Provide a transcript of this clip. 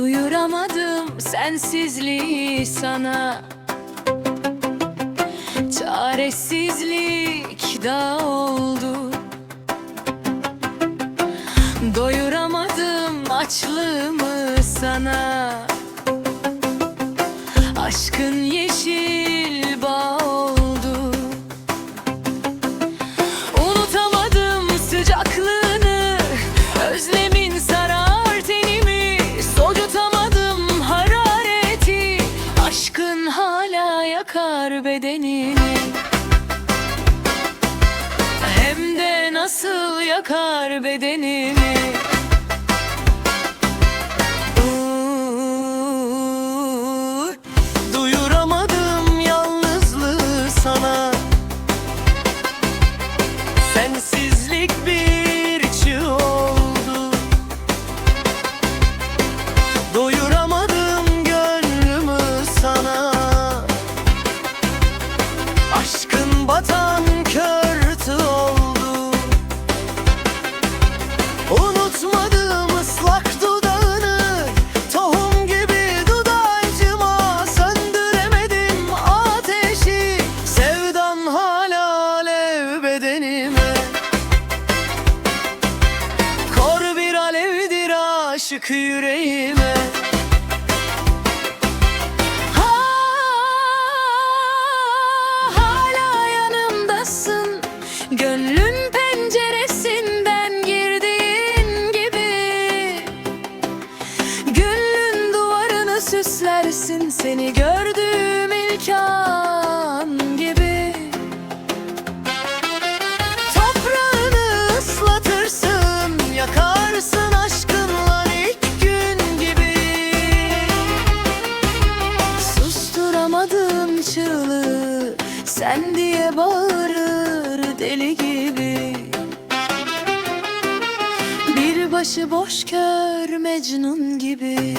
Duyuramadım sensizliği sana. Çaresizlik da oldu. Doyuramadım açlığımı sana. Aşkın nasıl yakar bedenimi aşık yüreğime. Ha, hala yanımdasın. Gönlüm penceresinden girdiğin gibi. Gönlün duvarını süslersin Seni gördüğüm ilk an gibi Sen diye bağırır deli gibi. Bir başı boş kör Mecnun gibi